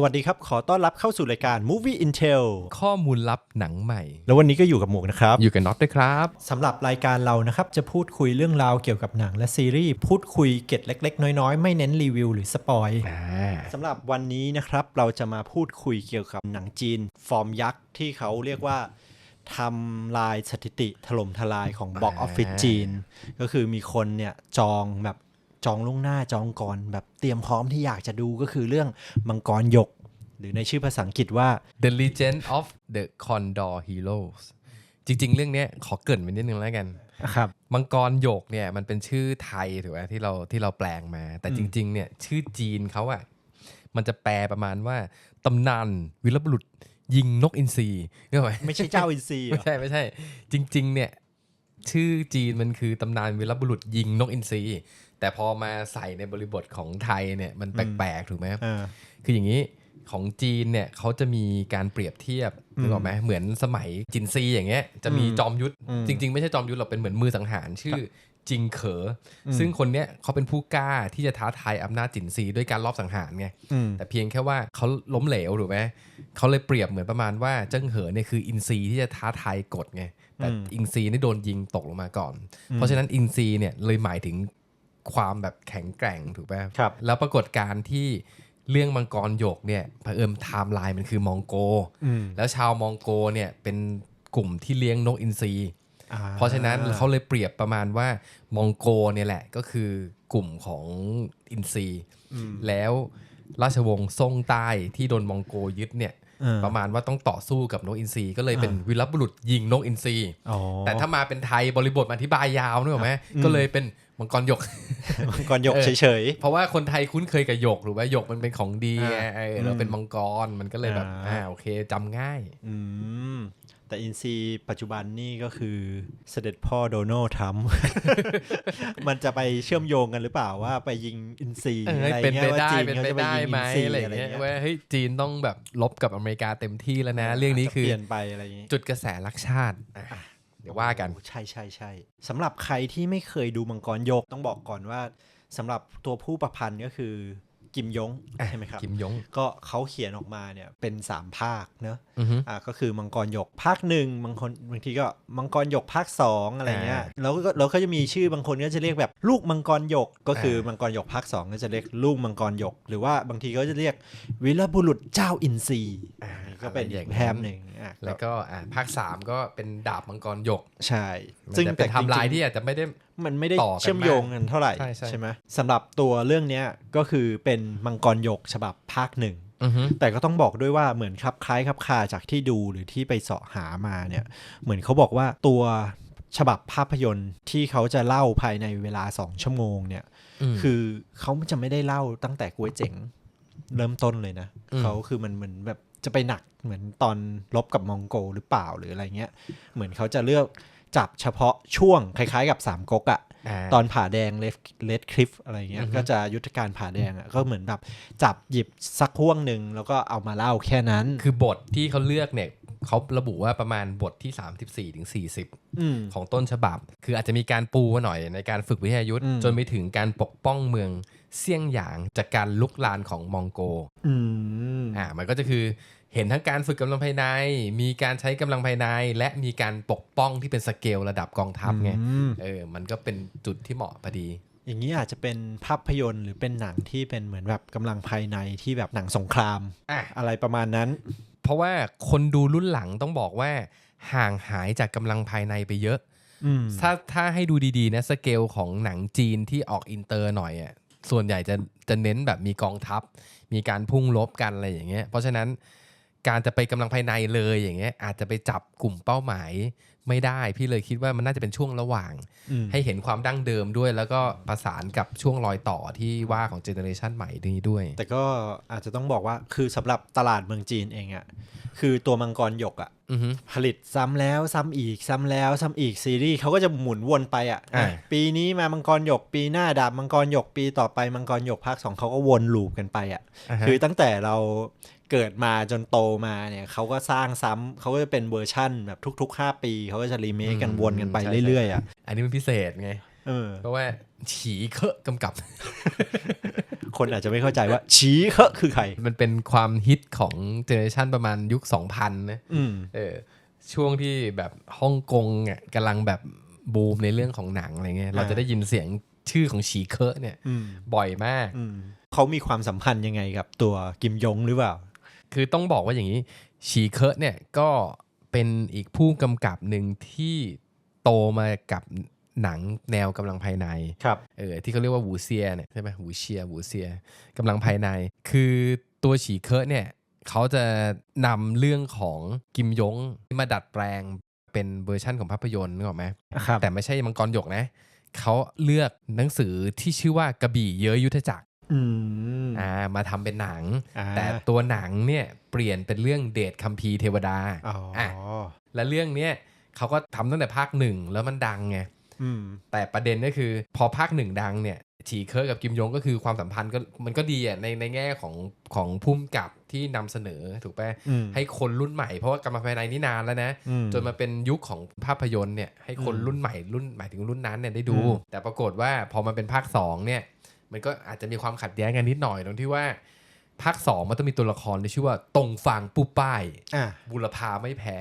สวัสดีครับ ขอต้อนรับเข้าสู่รายการ Movie Intel ข้อมูลลับหนังใหม่ แล้ววันนี้ก็อยู่กับหมวกนะครับ อยู่กับน็อตด้วยครับสำหรับรายการเรานะครับ จะพูดคุยเรื่องราวเกี่ยวกับหนังและซีรีส์ พูดคุยเกร็ดเล็ก ๆ น้อย ๆ ไม่เน้นรีวิวหรือสปอยอ่าสำหรับวันนี้นะครับ เราจะมาพูดคุยเกี่ยวกับหนังจีน ฟอร์มยักษ์ที่เขาเรียกว่าทำลายสถิติถล่มทลายของบ็อกออฟฟิศจีน ก็คือมีคนเนี่ยจองแบบจองล่วงหน้าจองก่อนแบบเตรียมพร้อมที่อยากจะดูก็คือเรื่องมังกรหยก หรือในชื่อภาษาอังกฤษว่า The Legend of the Condor Heroes จริง ๆ เรื่องเนี้ยขอเกรินไปนิดนึงแล้วกันครับมังกรหยกเนี่ยมันเป็นชื่อไทยถูกไหมที่เราที่เราแปลงมา แต่จริง ๆ เนี่ยชื่อจีนเขาอะมันจะแปลประมาณว่าตำนานวีรบุรุษยิงนกอินทรีเข้าไหมไม่ใช่เจ้าอินซีเหรไม่อใช่ไม่ใช่ จริง ๆ เนี่ยชื่อจีนมันคือตำนานวีรบุรุษยิงนกอินทรีแต่พอมาใส่ในบริบทของไทยเนี่ยมันแปลกๆถูกไหมอ่าคืออย่างนี้ ของจีนเนี่ยเขาจะมีการเปรียบเทียบนึกออกไหมเหมือนสมัยจินซีอย่างเงี้ยจะมีอืมจอมยุทธอืมจริง ๆ ไม่ใช่จอมยุทธหรอกเป็นเหมือนมือสังหารชื่อจิงเขออซึ่งคนเนี้ยเขาเป็นผู้กล้าที่จะท้าทายอำนาจจินซีด้วยการลอบสังหารไงอืมแต่เพียงแค่ว่าเขาล้มเหลวถูกไหมเขาเลยเปรียบเหมือนประมาณว่าเจิ้งเหอเนี่ยคืออินซีที่จะท้าทายกฎไง แต่อืมอินซีนี่โดนยิงตกลงมาก่อน เพราะฉะนั้นอินซีเนี่ยเลยหมายถึงความแบบแข็งแกร่งถูกไหมครับแล้วปรากฏการณ์ที่ เรื่องมังกรหยกเนี่ยเผอิญไทม์ไลน์มันคือมองโกอืมแล้วชาวมองโกเนี่ยเป็นกลุ่มที่เลี้ยงนกอินทรีอ่เพราะฉะนั้นเขาเลยเปรียบประมาณว่ามองโกเนี่ยแหละก็คือกลุ่มของอินทรีอืมแล้วราชวงศ์ซ่งใต้ที่โดนมองโกยึดเนี่ยเออประมาณว่าต้องต่อสู้กับนกอินทรีก็เลยเป็นอ่าวีรบุรุษยิงนกอินทรีอ๋อแต่ถ้ามาเป็นไทยบริบทมาอธิบายยาวนึกออกไหมก็เลยเป็น มังกรหยก มังกรหยกเออเฉยเพราะว่าคนไทยคุ้นเคยกับหยกหรือว่าหยกมันเป็นของดีไงอ่าเออเราอืมเป็นมังกรมันก็เลยแบบอ่าอ่าโอเคจำง่ายๆอืมแต่อินซีปัจจุบันนี่ก็คือเสด็จพ่อโดนัลด์ทรัมป์มันจะไปเชื่อมโยงกันหรือเปล่าว่าไปยิงอินซีเอออะไรเป็นเงี้ไปยว่าได้จีนเป็นเขาไปจะไปได้ยิงไหมอินซีอะไรอะไรเงี้ยเงี้ยว่าเฮ้ยจีนต้องแบบลบกับอเมริกาเต็มที่แล้วนะ เรื่องนี้คือเปลี่ยนไปอะไรอย่างงี้จุดกระแสรักชาติอะ เดี๋ยวว่ากันใช่ใช่ใช่สำหรับใครที่ไม่เคยดูมังกรยกต้องบอกก่อนว่าสำหรับตัวผู้ประพันธ์ก็คือ กิมยงใช่ไหมครับกิมยงก็เขาเขียนออกมาเนี่ยเป็น 3 ภาคเนอะอือฮึอ่าก็คือมังกรหยกภาคหนึ่งบางคนบางทีก็มังกรหยกภาค 2 อะไรเงี้ยอ่าแล้วก็แล้วก็จะมีชื่อบางคนก็จะเรียกแบบลูกมังกรหยก ก็คืออ่ามัมังกรหยกภาค 2 ก็จะเรียกลูกมังกรหยก หรือว่าบางทีก็จะเรียกวิรบุรุษเจ้าอินทรีก็เป็นอีกแพมหนึ่งอะแล้วก็อะภาคสามก็เป็นดาบมังกรหยกใช่มันซึ่งจะแต่เป็นไทำลายจริงๆที่อาจจะไม่ได้ มันไม่ได้ต่อกันเชื่อมโยงกันเท่าไหร่ใช่ใช่ไหมสำหรับตัวเรื่องเนี้ยก็คือเป็นมังกรหยกฉบับภาคหนึ่งอือฮึแต่ก็ต้องบอกด้วยว่าเหมือนครับคล้ายครับคาจากที่ดูหรือที่ไปเสาะหามาเนี่ย เหมือนเขาบอกว่าตัวฉบับภาพยนตร์ที่เขาจะเล่าภายในเวลาสองชั่วโมงเนี่ยมคือเขาจะไม่ได้เล่าตั้งแต่กล้วยเจ๋งเริ่มต้นเลยนะอืมเขาคือมันเหมือนแบบจะไปหนักเหมือนตอนลบกับมองโกหรือเปล่าหรืออะไรเงี้ย เหมือนเขาจะเลือก จับเฉพาะช่วงคล้ายๆ กับสามก๊กอะาตอนผ่าแดงเลฟเลดคลิฟอะไรเงี้ยอือฮึก็จะยุทธการผ่าแดงอะก็เหมือนแบบจับหยิบสักห่วงหนึ่งแล้วก็เอามาเล่าแค่นั้น คือบทที่เขาเลือกเนี่ยเขาระบุว่าประมาณบทที่ 34ถึง40อืมของต้นฉบับ คืออาจจะมีการปูมาหน่อยในการฝึกวิทยายุทธ์อืมจนไปถึงการปกป้องเมืองเซี่ยงหยางจากการลุกลานของมองโกอืมอ่ามันก็จะคือ เห็นทั้งการฝึกกำลังภายใน มีการใช้กำลังภายใน และมีการปกป้องที่เป็นสเกลระดับกองทัพไงอืมเออมันก็เป็นจุดที่เหมาะพอดี อย่างนี้อาจจะเป็นภาพยนตร์หรือเป็นหนังที่เป็นเหมือนแบบกำลังภายในที่แบบหนังสงครามอะอะไรประมาณนั้น เพราะว่าคนดูรุ่นหลังต้องบอกว่า ห่างหายจากกำลังภายในไปเยอะอืมถ้าถ้าให้ดูดีๆนะสเกลของหนังจีนที่ออกอินเตอร์หน่อยอะส่วนใหญ่จะจะเน้นแบบมีกองทัพ มีการพุ่งลบกันอะไรอย่างเงี้ยเพราะฉะนั้น การจะไปกำลังภายในเลยอย่างเงี้ยอาจจะไปจับกลุ่มเป้าหมายไม่ได้ พี่เลยคิดว่ามันน่าจะเป็นช่วงระหว่างอืมให้เห็นความดั้งเดิมด้วย แล้วก็ประสานกับช่วงรอยต่อที่ว่าของเจเนอเรชันใหม่นี้ด้วย แต่ก็อาจจะต้องบอกว่าคือสำหรับตลาดเมืองจีนเองอะคือตัวมังกรหยกอะอือฮึ ผลิตซ้ำแล้วซ้ำอีกซ้ำแล้วซ้ำอีกซีรีส์เขาก็จะหมุนวนไปอะอ่าปีนี้มามังกรหยกปีหน้าดาบมังกรหยกปีต่อไปมังกรหยกภาคสองเขาก็วนลูปกันไปอะอ่าฮะคือตั้งแต่เราเกิดมาจนโตมาเนี่ยเขาก็สร้างซ้ำเขาก็จะเป็นเวอร์ชั่นแบบทุก ๆ 5 ปีเขาก็จะรีเมคกันวนกันไปใช่เรื่อยๆอะอันนี้มันพิเศษไง เออเพราะว่าฉีเคอะกำกับ คนอาจจะไม่เข้าใจว่า ฉีเคอะคือใคร มันเป็นความฮิตของเจเนอเรชันประมาณยุค 2000 นะอืมเออช่วงที่แบบฮ่องกงอะกำลังแบบบูมในเรื่องของหนังอะไรเงี้ยเราจะได้ยินเสียงชื่อของฉีเคอะเนี่ยอืมบ่อยมากอืมเขามีความสัมพันธ์ยังไงกับตัวกิมยงหรือเปล่า คือต้องบอกว่าอย่างนี้ฉีเคอะเนี่ยก็เป็นอีกผู้กำกับหนึ่งที่โตมากับ หนังแนวกำลังภายในครับเออที่เขาเรียกว่าวูเซียเนี่ยใช่ไหมวูเชียวูเซียกำลังภายใน คือตัวฉีเคอะเนี่ยเขาจะนำเรื่องของกิมยงมาดัดแปลงเป็นเวอร์ชั่นของภาพยนตร์นึกออกไหมครับแต่ไม่ใช่มังกรหยกนะเขาเลือกหนังสือที่ชื่อว่ากระบี่เยอะยุทธจักรอืมอ่ามาทำเป็นหนังอ่าแต่ตัวหนังเนี่ยเปลี่ยนเป็นเรื่องเดทคัมภีร์เทวดาอ๋อออะและเรื่องเนี้ยเขาก็ทำตั้งแต่ภาคหนึ่งแล้วมันดังไงอืม แต่ประเด็นก็คือพอภาคหนึ่งดังเนี่ยฉีเคอร์กับกิมยงก็คือความสัมพันธ์ก็มันก็ดีอะในในแง่ของของพุ่มกับที่นำเสนอถูกปะอืมให้คนรุ่นใหม่เพราะว่ากรรมภายในนี่นานแล้วนะอืมจนมาเป็นยุคของภาพยนตร์เนี่ยให้คนอืมรุ่นใหม่รุ่นหมายถึงรุ่นนั้นเนี่ยได้ดูอืมแต่ปรากฏว่าพอมันเป็นภาคสองเนี่ยมันก็อาจจะมีความขัดแย้งกันนิดหน่อยตรงที่ว่าภาคสองมันต้องมีตัวละครที่ชื่อว่าตรงฟางปูป้ายอ่าบุรพาไม่แพ้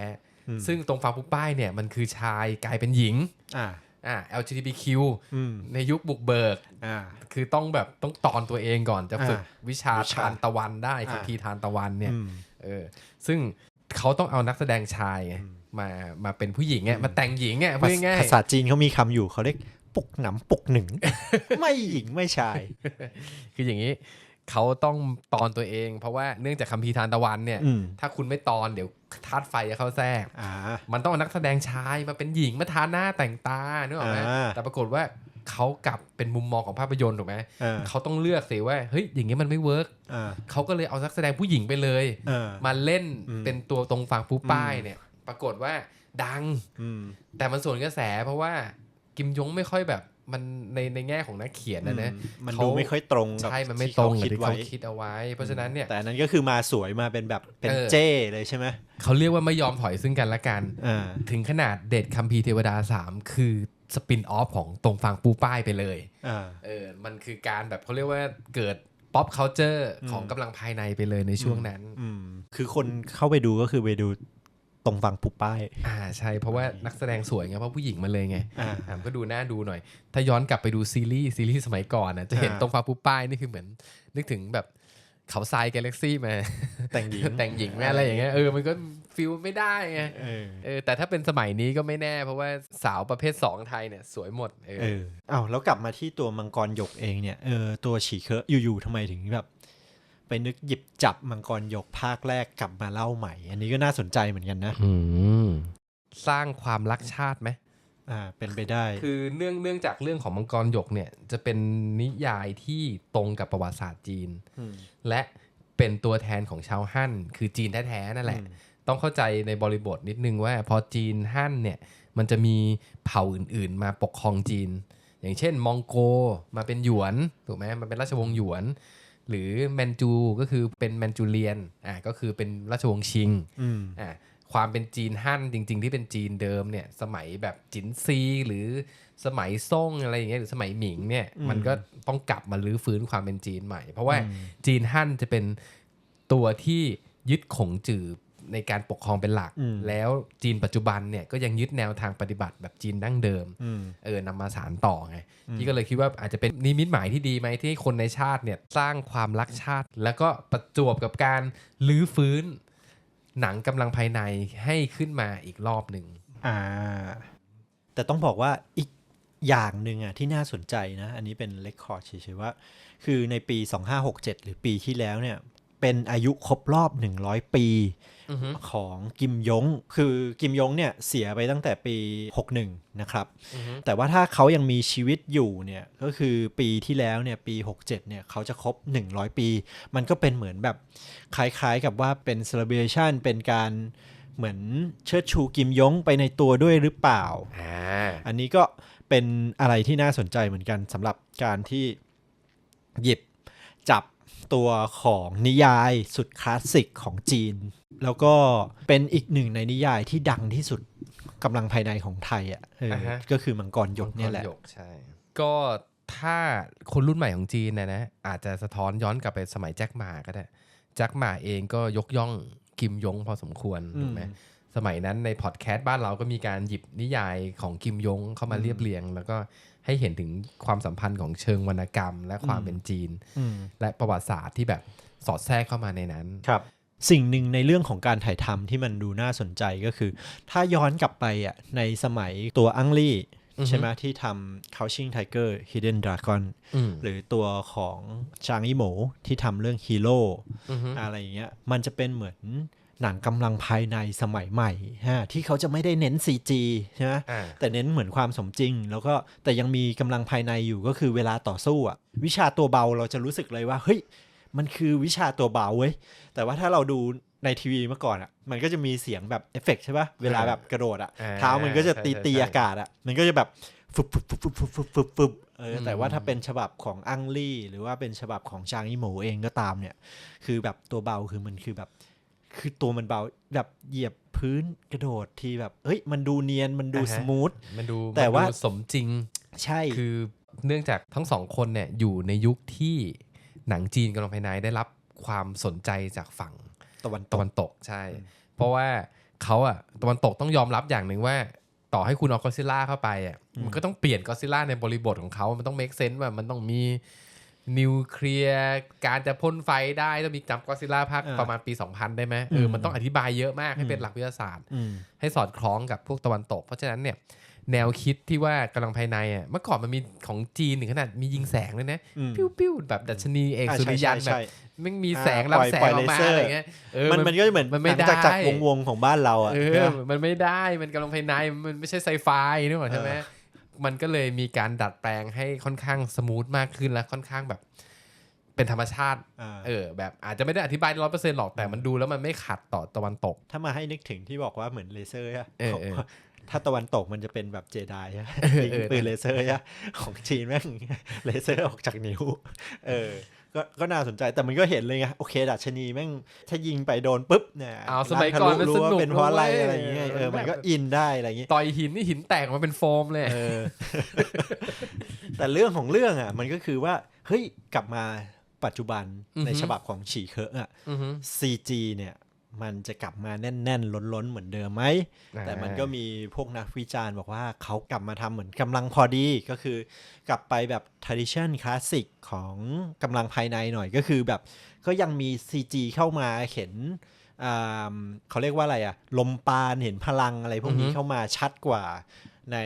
อืมซึ่งตรงฟางปูป้ายเนี่ยมันคือชายกลายเป็นหญิง อ่าอ่า LGBTQ อืมในยุคบุกเบิกอ่าคือต้องแบบต้องตอนตัวเองก่อนจะฝึกอ่าวิชาวิชาทานตะวันได้อ่าคัมภีร์ทานตะวันเนี่ยอืมเออซึ่งเขาต้องเอานักแสดงชายไงมามาเป็นผู้หญิงไงมาแต่งหญิงไงพูดง่ายภาษาจีนเขามีคำอยู่เขาเรียกปุกหนำปุกหนึ่ง ไม่หญิงไม่ชายๆคืออย่างนี้เขาต้องตอนตัวเอง เพราะว่าเนื่องจากคัมภีร์ทานตะวันเนี่ยอืมถ้าคุณไม่ตอนเดี๋ยว ธาตุไฟจะเข้าแทรกอ่ามันต้องเอานักแสดงชายมาเป็นหญิงมาทาหน้าแต่งตานึกออกไหมอ่าแต่ปรากฏว่าเขากลับเป็นมุมมองของภาพยนตร์ถูกไหมอ่าเขาต้องเลือกสิว่าเฮ้ยอย่างนี้มันไม่เวิร์กอ่าเขาก็เลยเอานักแสดงผู้หญิงไปเลยอ่ามาเล่นอืมเป็นตัวตรงฝั่งผู้ป้ายอืมเนี่ย ปรากฏว่าดังอืมแต่มันส่วนกระแสเพราะว่ากิมยงไม่ค่อยแบบ มันในในแง่ของนักเขียนนะนะมันเขาดูไม่ค่อยตรงกับใช่มันไม่ที่ตรงเขากับคิดที่ไว้เขาคิดเอาไว้ เพราะฉะนั้นเนี่ยแต่อันนั้นก็คือมาสวยมาเป็นแบบเป็นเออเจ้เลยใช่ไหมเขาเรียกว่าไม่ยอมถอยซึ่งกันและกันอ่าถึงขนาดเด็ดคัมภีร์เทวดา 3 คือสปินออฟของตรงฟังปูป้ายไปเลยอ่าเออมันคือการแบบเขาเรียกว่าเกิดป๊อปเคาเจอร์ของกำลังภายในไปเลยในช่วงนั้นอืมคือคนเข้าไปดูก็คือไปดู ตรงฝั่งปุป้าย อ่าใช่เพราะว่านักแสดงสวยไงเพราะผู้หญิงมาเลยไงอ่าอ่ามันก็ดูน่าดูหน่อย ถ้าย้อนกลับไปดูซีรีส์ซีรีส์สมัยก่อนนะจะเห็นอ่า ตรงฟ้าปุ๊บป้ายนี่คือเหมือน นึกถึงแบบเขาทรายกาแล็กซี่มา แต่งหญิง แต่งหญิงมาอะไรอย่างเงี้ยเออมันก็ฟิลไม่ได้ไงเออ เออแต่ถ้าเป็นสมัยนี้ก็ไม่แน่ เพราะว่าสาวประเภท2ไทยเนี่ยสวยหมดเออเอออ้าวแล้วกลับมาที่ตัวมังกรหยกเองเนี่ย เออ ตัวฉีเคอะอยู่ๆทำไมถึงแบบ ไปนึกหยิบจับมังกรหยกภาคแรกกลับมาเล่าใหม่ อันนี้ก็น่าสนใจเหมือนกันนะอืมสร้างความรักชาติไหมอ่าเป็นไปได้ คือเนื่องเนื่องจากเรื่องของมังกรหยกเนี่ย จะเป็นนิยายที่ตรงกับประวัติศาสตร์จีนมและเป็นตัวแทนของชาวฮั่น คือจีนแท้ๆนั่นแหละอืมต้องเข้าใจในบริบทนิดนึงว่า พอจีนฮั่นเนี่ย มันจะมีเผ่าอื่นๆ มาปกครองจีน อย่างเช่น มองโกมาเป็นหยวนถูกไหมมันเป็นราชวงศ์หยวน หรือแมนจูก็คือเป็นแมนจูเรียนอ่าก็คือเป็นราชวงศ์ชิงอืมอ่าความเป็นจีนฮั่นจริง ๆ ที่เป็นจีนเดิมเนี่ยสมัยแบบจินซีหรือสมัยซ่งอะไรอย่างเงี้ยหรือสมัยหมิงเนี่ยอืมมันก็ต้องกลับมาลื้อฟื้นความเป็นจีนใหม่ เพราะว่าอืมจีนฮั่นจะเป็นตัวที่ยึดขงจือ ในการปกครองเป็นหลักอืมแล้วจีนปัจจุบันเนี่ยก็ยังยึดแนวทางปฏิบัติแบบจีนดั้งเดิมอืมเออนำมาสารต่อไงพี่ก็เลยคิดว่าอาจจะเป็นนิมิตหมายที่ดีไหมที่ให้คนในชาติเนี่ยสร้างความรักชาติ แล้วก็ประจวบกับการลื้อฟื้น หนังกำลังภายในให้ขึ้นมาอีกรอบหนึ่งอ่าแต่ต้องบอกว่าอีกอย่างหนึ่งอะที่น่าสนใจนะ อันนี้เป็นเลคคอร์ดเฉยๆว่า คือในปี 2567 หรือปีที่แล้วเนี่ย เป็นอายุครบรอบ 100 ปีอือฮึของกิมยง คือกิมยงเนี่ยเสียไปตั้งแต่ปี 61 นะครับอือฮึแต่ว่าถ้าเขายังมีชีวิตอยู่เนี่ย ก็คือปีที่แล้วเนี่ยปี 67 เนี่ยเขาจะครบ 100 ปี มันก็เป็นเหมือนแบบคล้ายๆกับว่าเป็น celebration เป็นการเหมือนเชิดชูกิมยงไปในตัวด้วยหรือเปล่าอ่า อันนี้ก็เป็นอะไรที่น่าสนใจเหมือนกันสำหรับการที่หยิบจับ ตัวของนิยายสุดคลาสสิกของจีน แล้วก็เป็นอีกหนึ่งในนิยายที่ดังที่สุดกำลังภายในของไทยอะเอออาฮะก็คือมังกรหยกเนี่ยแหละมังกรหยกใช่ก็ถ้าคนรุ่นใหม่ของจีนนะนะอาจจะสะท้อนย้อนกลับไปสมัยแจ็คหมาก็ได้แจ็คหมาเองก็ยกย่องกิมยงพอสมควรถูกไหมอืมสมัยนั้นในพอดแคสต์บ้านเราก็มีการหยิบนิยายของกิมยงเข้ามาเรียบเรียง แล้วก็ ให้เห็นถึงความสัมพันธ์ของเชิงวรรณกรรม และความเป็นจีนอืมและประวัติศาสตร์ที่แบบสอดแทรกเข้ามาในนั้นครับ สิ่งหนึ่งในเรื่องของการถ่ายทำที่มันดูน่าสนใจก็คือ ถ้าย้อนกลับไปอะในสมัยตัวอังลี่อือฮึใช่ไหมที่ทำ Couching Tiger Hidden Dragon อืมหรือตัวของจางอีโหมที่ทำเรื่องฮีโร่อือฮึอะไรอย่างเงี้ยมันจะเป็นเหมือน หนังกำลังภายในสมัยใหม่ฮะที่เขาจะไม่ได้เน้น CG ใช่ไหมอ่าแต่เน้นเหมือนความสมจริง แล้วก็แต่ยังมีกำลังภายในอยู่ก็คือเวลาต่อสู้อะวิชาตัวเบาเราจะรู้สึกเลยว่าเฮ้ยมันคือวิชาตัวเบาเว้ยแต่ว่าถ้าเราดูในทีวีเมื่อก่อนอะมันก็จะมีเสียงแบบเอฟเฟกต์ใช่ปะเวลาแบบกระโดดอะอ่าเท้ามันก็จะตีใช่ใช่ตีใช่อากาศอะมันก็จะแบบฟึบฟึบฟึบฟึบฟึบฟึบฟึบฟึบเออแต่ว่าถ้าเป็นฉบับของอังลี่ หรือว่าเป็นฉบับของจางอีโหมเองก็ตามเนี่ย คือแบบตัวเบาคือมันคือแบบ คือตัวมันเบาแบบเหยียบพื้นกระโดดทีแบบ เฮ้ย มันดูเนียนมันดูอ่าฮะสมูทมันดูแต่มันดูว่าสมจริงใช่คือเนื่องจากทั้งสองคนเนี่ยอยู่ในยุคที่หนังจีนกำลังภายในได้รับความสนใจจากฝั่งตะวันตตะกวันตกใช่ เพราะว่าเขาอะตะวันตกต้องยอมรับอย่างหนึ่งว่า ต่อให้คุณเอาก็ซิล่าเข้าไปอะมันก็ต้องเปลี่ยนก็ซิล่าในบริบทของเขามันต้อง make sense ว่ามันต้องมี นิวเคลียร์การจะพ่นไฟได้ต้องมีจำก็ซิล่าภาคอ่าประมาณปี 2000 ได้ไหมเออมันต้องอธิบายเยอะมากให้เป็นหลักวิทยาศาสตร์อืมให้สอดคล้องกับพวกตะวันตก เพราะฉะนั้นเนี่ยแนวคิดที่ว่ากำลังภายในอะเมื่อก่อนมันมีของจีนถึงขนาดมียิงแสงเลยนะอืมปิ้วปิ้วแบบดัชนีเอกอ่าสุริยันใช่แบบใช่ไม่งมีอ่าแสงปล่อยลำแสงปล่อยออกมาเลเซอร์อะไรเงี้ยเออมันมันก็จะเหมือนมันไม่หงจากได้จากวงวงๆของบ้านเราอะเอใช่อปะมันไม่ได้มันกำลังภายในมันไม่ใช่ไซไฟนึกออกใช่ไหมเออ มันก็เลยมีการดัดแปลงให้ค่อนข้างสมูทมากขึ้นและค่อนข้างแบบเป็นธรรมชาติอ่าเออแบบอาจจะไม่ได้อธิบายร้อยเปอร์เซ็นต์หรอกแต่มันดูแล้วมันไม่ขัดต่อตะวันตก ถ้ามาให้นึกถึงที่บอกว่าเหมือนเลเซอร์อะเออเออถ้าตะวันตกมันจะเป็นแบบเจไดอะเออยิงเออปืนเลเซอร์อะของจีนแม่งเลเซอร์ออกจากนิ้ว เออ ก็ก็น่าสนใจแต่มันก็เห็นเลยไงโอเคดัชนีแม่งถ้ายิงไปโดนปุ๊บเนี่ยอ้าวสมัยก่อนมันรู้สว่านุกเป็นเพราะอะไรนะเว้ยอะไรอย่างเงี้ยเออมันก็แบบอินได้อะไรอย่างเงี้ยต่อยหินนี่หินแตกออกมาเป็นโฟมเลยเออแต่เรื่องของเรื่องอะ มันก็คือว่าเฮ้ยกลับมาปัจจุบันอือฮึในฉบับของฉีเคอะอะอือฮึ CG เนี่ย มันจะกลับมาแน่นๆ ล้นๆ เหมือนเดิมไหม แต่มันก็มีพวกนักวิจารณ์บอกว่าเขากลับมาทำเหมือนกำลังพอดีก็คือกลับไปแบบ tradition คลาสสิกของกำลังภายในหน่อยก็คือแบบก็ยังมี CG เข้ามาเห็นอ่าเขาเรียกว่าอะไรอะลมปานเห็นพลังอะไรพวกนี้อือฮึเข้ามาชัดกว่าใน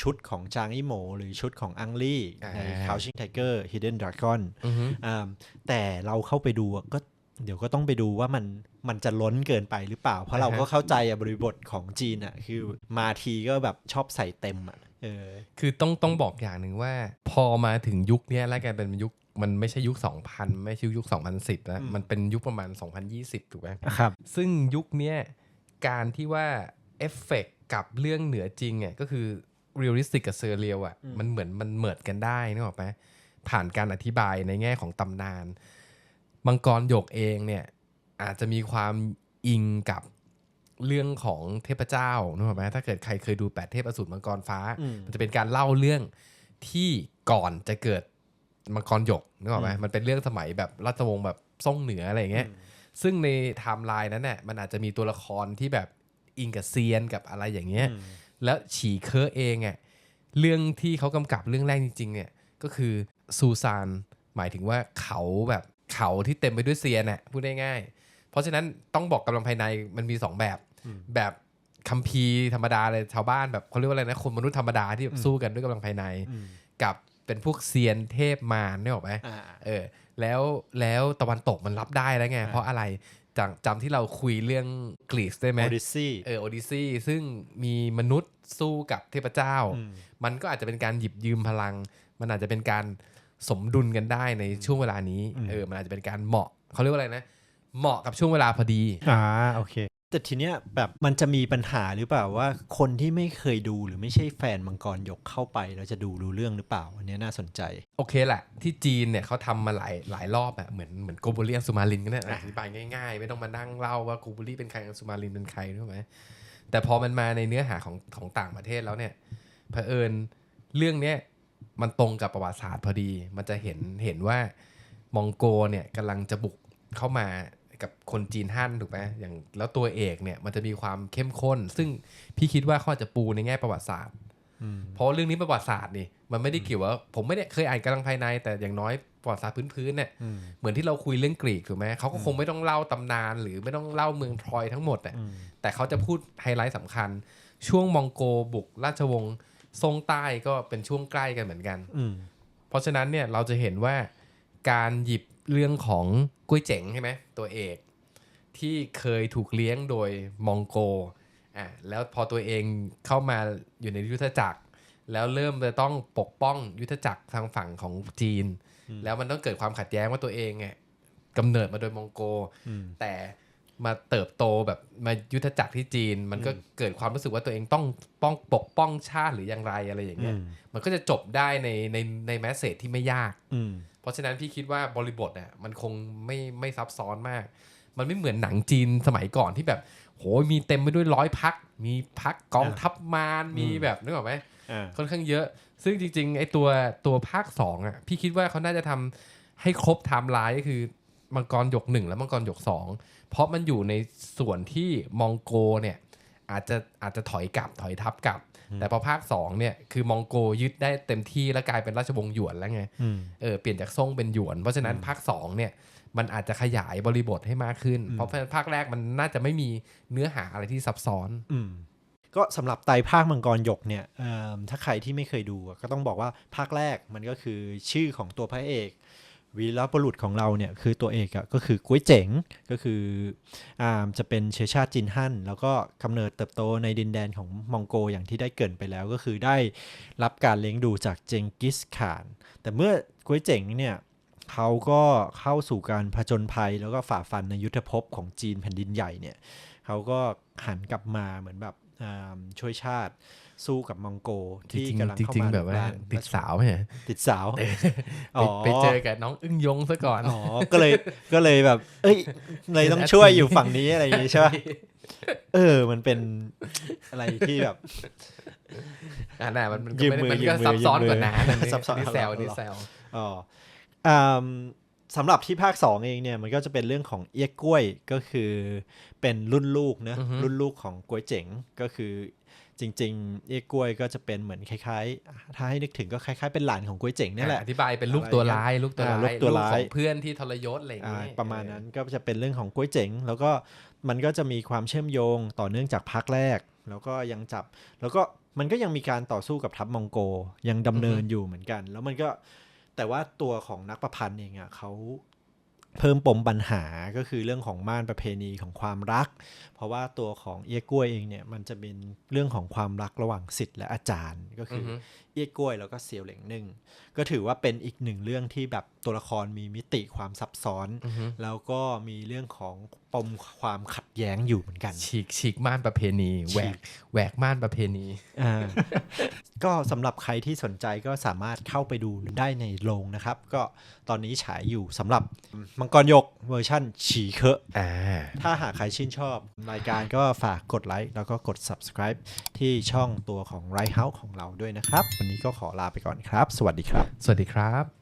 ชุดของจางอีโหมหรือชุดของอังลี่อ่าใน Couching Tiger Hidden Dragon อือฮึอ่าแต่เราเข้าไปดูอะก็ เดี๋ยวก็ต้องไปดูว่ามันมันจะล้นเกินไปหรือเปล่า เพราะเราก็เข้าใจอะบริบทของจีนอะคือมาทีก็แบบชอบใส่เต็มอะเออ คือต้องต้องบอกอย่างหนึ่งว่า พอมาถึงยุคเนี้ยแล้วกันเป็นยุคมันไม่ใช่ยุค 2000 ไม่ใช่ยุค 2010แล้วอืมมันเป็นยุคประมาณ 2020 ถูกไหมครับ ซึ่งยุคเนี้ยการที่ว่าเอฟเฟกกับเรื่องเหนือจริงอะก็คือเรียลลิสติกกับเซอร์เรียลอะอืมมันเหมือนมันเหมิดกันได้นึกออกไหมผ่านการอธิบายในแง่ของตำนาน มังกรหยกเองเนี่ยอาจจะมีความอิงกับเรื่องของเทพเจ้านึกออกไหมถ้าเกิดใครเคยดูแปดเทพอสูรมังกรฟ้าอืมมันจะเป็นการเล่าเรื่องที่ก่อนจะเกิดมังกรหยกนึกออกไหมอืมมันเป็นเรื่องสมัยแบบราชวงศ์แบบซ่งเหนืออะไรอย่างเงี้ยซึ่งในไทม์ไลน์นั้นเนี่ยมันอาจจะมีตัวละครที่แบบอิงกับเซียนกับอะไรอย่างเงี้ยอืมแล้วฉีเคอเองอะเรื่องที่เขากำกับเรื่องแรกจริง ๆ เนี่ยก็คือซูซานหมายถึงว่าเขาแบบ เขาที่เต็มไปด้วยเซียนน่ะพูดง่ายๆเพราะฉะนั้นต้องบอกกำลังภายในมันมีสองแบบอืมแบบคัมภีร์ธรรมดาเลยชาวบ้านแบบเขาเรียกว่าอะไรนะคนมนุษย์ธรรมดาที่แบบสู้กันด้วยกำลังภายในอืมกับเป็นพวกเซียนเทพมารนี่ออกไหมอ่าเออ แล้วแล้วตะวันตกมันรับได้แล้วไงอ่าเพราะอะไรจำจำที่เราคุยเรื่องกรีซได้ไหมโอดิซี่เออโอดิซีซึ่งมีมนุษย์สู้กับเทพเจ้ามมันก็อาจจะเป็นการหยิบยืมพลัง มันอาจจะเป็นการ สมดุลกันได้ในช่วงเวลานี้อืมเออมันอาจจะเป็นการเหมาะเขาเรียกว่าอะไรนะ เหมาะกับช่วงเวลาพอดีอ่าโอเค แต่ทีเนี้ยแบบมันจะมีปัญหาหรือเปล่าว่าคนที่ไม่เคยดูหรือไม่ใช่แฟนมังกรหยกเข้าไปแล้วจะดูรู้เรื่องหรือเปล่าอันเนี้ยน่าสนใจ โอเคแหละ ที่จีนเนี่ยเขาทำมาหลายหลายรอบอะเหมือนเหมือนโกโบเลียนซูมาลินก็ได้อะอธิบายง่ายๆ ไม่ต้องมานั่งเล่าว่าโกโบลีเป็นใครซูมาลินเป็นใครรู้ไหมแต่พอมันมาในเนื้อหาของของต่างประเทศแล้วเนี่ยเผอิญเรื่องเนี้ย มันตรงกับประวัติศาสตร์พอดี มันจะเห็นเห็นว่ามองโกเนี่ยกำลังจะบุกเข้ามากับคนจีนฮั่นถูกไหมอย่างแล้วตัวเอกเนี่ยมันจะมีความเข้มข้น ซึ่งพี่คิดว่าเขาอาจจะปูในแง่ประวัติศาสตร์อืมเพราะว่าเรื่องนี้ประวัติศาสตร์นี่มันไม่ได้เกี่ยวว่า ผมไม่ได้เคยอ่านกำลังภายใน แต่อย่างน้อยประวัติศาสตร์พื้นๆเนี่ยอืมเหมือนที่เราคุยเรื่องกรีกถูกไหมเขาก็คงไม่ต้องเล่าตำนาน หรือไม่ต้องเล่าเมืองทรอยทั้งหมดอะอืมแต่เขาจะพูดไฮไลท์สำคัญ ช่วงมองโกบุกราชวงศ์ ทรงใต้ก็เป็นช่วงใกล้กันเหมือนกันอืมเพราะฉะนั้นเนี่ยเราจะเห็นว่าการหยิบเรื่องของกุ้ยเจ๋งใช่ไหมตัวเอก ที่เคยถูกเลี้ยงโดยมองโกอะแล้วพอตัวเองเข้ามาอยู่ในยุทธจักร แล้วเริ่มจะต้องปกป้องยุทธจักรทางฝั่งของจีน แล้วมันต้องเกิดความขัดแย้งว่าตัวเองเนี่ยกำเนิดมาโดยมองโกอืมแต่ มาเติบโตแบบมายุทธจักรที่จีน มันก็เกิดความรู้สึกว่าตัวเองต้องป้องปกป้องชาติหรืออย่างไรอะไรอย่างเงี้ยอืมมันก็จะจบได้ในในในแมสเซจที่ไม่ยากอืมเพราะฉะนั้นพี่คิดว่าบริบทอะมันคงไม่ไม่ซับซ้อนมาก มันไม่เหมือนหนังจีนสมัยก่อนที่แบบ โหมีเต็มไปด้วยร้อยพัก มีพักกองทัพมารมีแบบนึกออกไหมอ่าค่อนข้างเยอะ ซึ่งจริงๆไอ้ตัวตัวภาคสองอะพี่คิดว่าเขาน่าจะทำให้ครบไทม์ไลน์ก็คือมังกรหยกหนึ่งและมังกรหยกสอง เพราะมันอยู่ในส่วนที่มองโกเนี่ยอาจจะอาจจะถอยกลับถอยทับกลับ แต่พอภาคสองเนี่ยคือมองโกยึดได้เต็มที่แล้วกลายเป็นราชวงศ์หยวนแล้วไงอืมเออเปลี่ยนจากซ่งเป็นหยวน เพราะฉะนั้นภาคสองเนี่ยมันอาจจะขยายบริบทให้มากขึ้น เพราะภาคแรกมันน่าจะไม่มีเนื้อหาอะไรที่ซับซ้อนอืมก็สำหรับไตรภาคมังกรหยกเนี่ยเอิ่มถ้าใครที่ไม่เคยดูอะก็ต้องบอกว่าภาคแรกมันก็คือชื่อของตัวพระเอก วีรบุรุษของเราเนี่ยคือตัวเอกอะก็คือกุ้ยเจ๋งก็คืออ่าจะเป็นเชื้อชาติจินฮั่นแล้วก็กำเนิดเติบโตในดินแดนของมองโกอย่างที่ได้เกินไปแล้ว ก็คือได้รับการเลี้ยงดูจากเจงกิสข่าน แต่เมื่อกุ้ยเจ๋งเนี่ยเขาก็เข้าสู่การผจญภัยแล้วก็ฝ่าฟันในยุทธภพของจีนแผ่นดินใหญ่เนี่ยเขาก็หันกลับมาเหมือนแบบ ช่วยชาติสู้กับมองโกจที่ริงกำลังๆจเข้าริงมาๆแบบว่าลุกรนติดสาวไหมฮะติดสาวไปอ๋อไปเจอกับน้องอึ้งยงซะก่อนอ๋อก็เลยก็เลยแบบ เอ้ยเลยต้องช่วยอยู่ฝั่งนี้อะไรอย่างงี้ใช่ปะเออ มันเป็นอะไรที่แบบอ่าน่ะมันมันก็ยืมไม่ได้มือมันยืก็มมือซับซ้อนยืมมือกว่านั้นอันนี้ซับซ้อนนี่แซวเอาเหรอนี่แซวอ๋ออ่า สำหรับที่ภาค 2 เองเนี่ย มันก็จะเป็นเรื่องของเอี้ยกล้วยก็คือเป็นรุ่นลูกนะรุ่นลูกของกล้วยเจ๋งก็คือจริง ๆ เอี้ยกล้วยก็จะเป็นเหมือนคล้ายๆ ถ้าให้นึกถึงก็คล้ายๆเป็นหลานของกล้วยเจ๋งนี่แหละอธิบายเป็นลูกตัวร้ายลูกตัวอ่าร้ายลูกตัวร้ายของเพื่อนที่ทรยศอะไรอย่างอ่างี้ประมาณนั้นก็จะเป็นเรื่องของกล้วยเจ๋ง แล้วก็มันก็จะมีความเชื่อมโยงต่อเนื่องจากภาคแรก แล้วก็ยังจับ แล้วก็มันก็ยังมีการต่อสู้กับทัพมองโกยังดำเนินอยู่เหมือนกัน แล้วมันก็ แต่ว่าตัวของนักประพันธ์เองอะเขาเพิ่มปมปัญหาก็คือเรื่องของม่านประเพณีของความรัก เพราะว่าตัวของเอี้ยกล้วยเองเนี่ยมันจะเป็นเรื่องของความรักระหว่างสิทธิ์และอาจารย์ ก็คือ เอี้ยกล้วยแล้วก็เซียวเหลงหนึ่งก็ถือว่าเป็นอีกหนึ่งเรื่องที่แบบตัวละครมีมิติความซับซ้อนอือฮึแล้วก็มีเรื่องของปมความขัดแย้งอยู่เหมือนกัน ฉีกฉีกม่านประเพณีแหวกแหวกม่านประเพณีอ่าก็สำหรับใครที่สนใจก็สามารถเข้าไปดูได้ในโรงนะครับ ก็ตอนนี้ฉายอยู่สำหรับมังกรยกเวอร์ชั่นฉีเคอะอ่าถ้าหากใครชื่นชอบรายการก็ฝากกดไลค์แล้วก็กด subscribe ที่ช่องตัวของ Right House ของเราด้วยนะครับวันนี้ก็ขอลาไปก่อนครับ สวัสดีครับ สวัสดีครับ